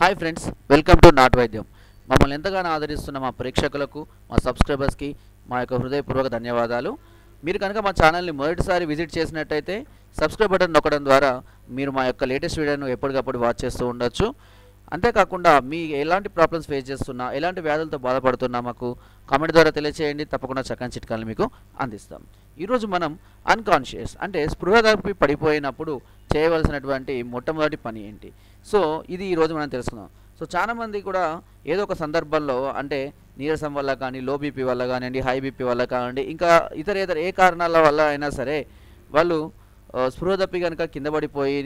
Hi friends welcome to నాట్ వైద్యం మమ్మల్ని ఎంతగానో ఆదరిస్తున్న మా ప్రేక్షకులకు మా సబ్స్క్రైబర్స్కి మా యొక్క హృదయపూర్వక ధన్యవాదాలు. మీరు కనుక మా ఛానల్ని మొదటిసారి విజిట్ చేసినట్టయితే సబ్స్క్రైబ్ బటన్ నొక్కడం ద్వారా మీరు మా యొక్క లేటెస్ట్ వీడియోను ఎప్పటికప్పుడు వాచ్ చేస్తూ ఉండొచ్చు. అంతేకాకుండా మీ ఎలాంటి ప్రాబ్లమ్స్ ఫేస్ చేస్తున్నా ఎలాంటి వ్యాధులతో బాధపడుతున్నా మాకు కామెంట్ ద్వారా తెలియచేయండి. తప్పకుండా చక్కని చిట్కాలు మీకు అందిస్తాం. ఈరోజు మనం అన్కాన్షియస్ అంటే స్పృహ తప్పి పడిపోయినప్పుడు చేయవలసినటువంటి మొట్టమొదటి పని ఏంటి? సో ఇది ఈరోజు మనం తెలుసుకుందాం. సో చాలామంది కూడా ఏదో ఒక సందర్భంలో అంటే నీరసం వల్ల కానీ లో బీపీ వల్ల కానివ్వండి హై బీపీ వల్ల కానివ్వండి ఇంకా ఇతర ఇతర ఏ కారణాల వల్ల అయినా సరే వాళ్ళు స్పృహ తప్పి కనుక కింద పడిపోయి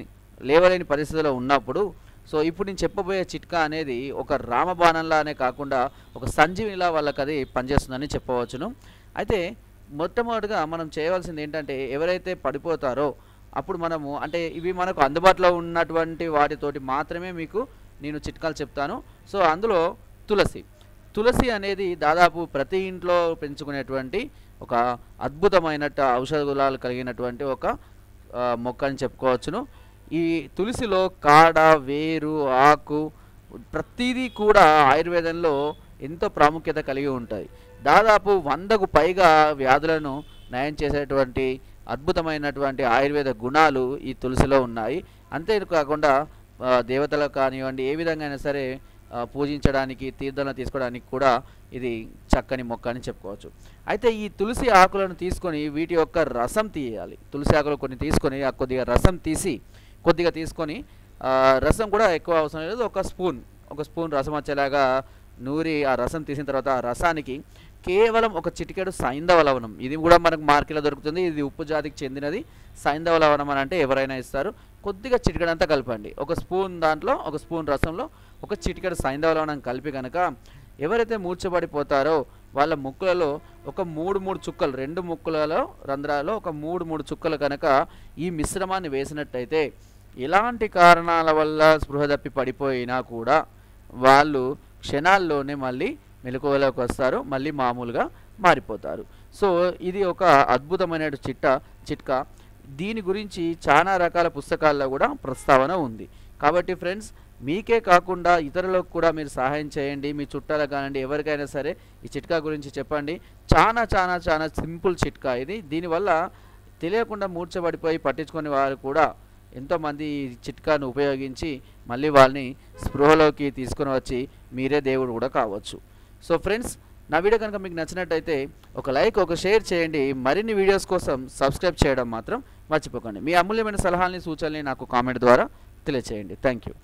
లేవలేని పరిస్థితిలో ఉన్నప్పుడు సో ఇప్పుడు నేను చెప్పబోయే చిట్కా అనేది ఒక రామబాణంలానే కాకుండా ఒక సంజీవినిలా వాళ్ళకి అది పనిచేస్తుందని చెప్పవచ్చును. అయితే మొట్టమొదటిగా మనం చేయవలసింది ఏంటంటే ఎవరైతే పడిపోతారో అప్పుడు మనము అంటే ఇవి మనకు అందుబాటులో ఉన్నటువంటి వాటితోటి మాత్రమే మీకు నేను చిట్కాలు చెప్తాను. సో అందులో తులసి. తులసి అనేది దాదాపు ప్రతి ఇంట్లో పెంచుకునేటువంటి ఒక అద్భుతమైన ఔషధ గుణాలు కలిగినటువంటి ఒక మొక్క అని చెప్పుకోవచ్చును. ఈ తులసిలో కాడ వేరు ఆకు ప్రతిదీ కూడా ఆయుర్వేదంలో ఎంతో ప్రాముఖ్యత కలిగి ఉంటాయి. దాదాపు వందకు పైగా వ్యాధులను నయం చేసేటువంటి అద్భుతమైనటువంటి ఆయుర్వేద గుణాలు ఈ తులసిలో ఉన్నాయి. అంతేకాకుండా దేవతలకు కానివ్వండి ఏ విధంగా అయినా సరే పూజించడానికి తీర్థాలను తీసుకోవడానికి కూడా ఇది చక్కని మొక్క అని చెప్పుకోవచ్చు. అయితే ఈ తులసి ఆకులను తీసుకొని వీటి యొక్క రసం తీయాలి. తులసి ఆకులు కొన్ని తీసుకొని ఆ కొద్దిగా రసం తీసి కొద్దిగా తీసుకొని రసం కూడా ఎక్కువ అవసరం లేదు. ఒక స్పూన్ ఒక స్పూన్ రసం వచ్చేలాగా నూరి ఆ రసం తీసిన తర్వాత ఆ రసానికి కేవలం ఒక చిటికెడు సైంధవ లవణం. ఇది కూడా మనకు మార్కెట్లో దొరుకుతుంది. ఇది ఉప్పు జాతికి చెందినది. సైంధవ లవణం అని అంటే ఎవరైనా ఇస్తారు. కొద్దిగా చిటికెడంతా కలపండి. ఒక స్పూన్ దాంట్లో ఒక స్పూన్ రసంలో ఒక చిటికెడు సైంధవ లవణం కలిపి కనుక ఎవరైతే మూర్చబడిపోతారో వాళ్ళ ముక్కులలో ఒక మూడు మూడు చుక్కలు రెండు ముక్కులలో రంధ్రాలలో ఒక మూడు మూడు చుక్కలు కనుక ఈ మిశ్రమాన్ని వేసినట్టయితే ఎలాంటి కారణాల వల్ల స్పృహ తప్పి పడిపోయినా కూడా వాళ్ళు క్షణాల్లోనే మళ్ళీ మెలకువలోకి వస్తారు మళ్ళీ మామూలుగా మారిపోతారు. సో ఇది ఒక అద్భుతమైన చిట్ట చిట్కా. దీని గురించి చాలా రకాల పుస్తకాల్లో కూడా ప్రస్తావన ఉంది. కాబట్టి ఫ్రెండ్స్ మీకే కాకుండా ఇతరులకు కూడా మీరు సహాయం చేయండి మీ చుట్టాలకు కానివ్వండి ఎవరికైనా సరే ఈ చిట్కా గురించి చెప్పండి. చాలా చాలా చాలా సింపుల్ చిట్కా ఇది. దీనివల్ల తెలియకుండా మూర్చబడిపోయి పట్టించుకునే వారు కూడా ఎంతోమంది ఈ చిట్కాను ఉపయోగించి మళ్ళీ వాళ్ళని స్పృహలోకి తీసుకొని వచ్చి మీరే దేవుడు కూడా కావచ్చు. సో ఫ్రెండ్స్ నా వీడియో కనుక మీకు నచ్చినట్టయితే ఒక లైక్ ఒక షేర్ చేయండి. మరిన్ని వీడియోస్ కోసం సబ్స్క్రైబ్ చేయడం మాత్రం మర్చిపోకండి. మీ అమూల్యమైన సలహాలని సూచనల్ని నాకు కామెంట్ ద్వారా తెలియచేయండి. Thank you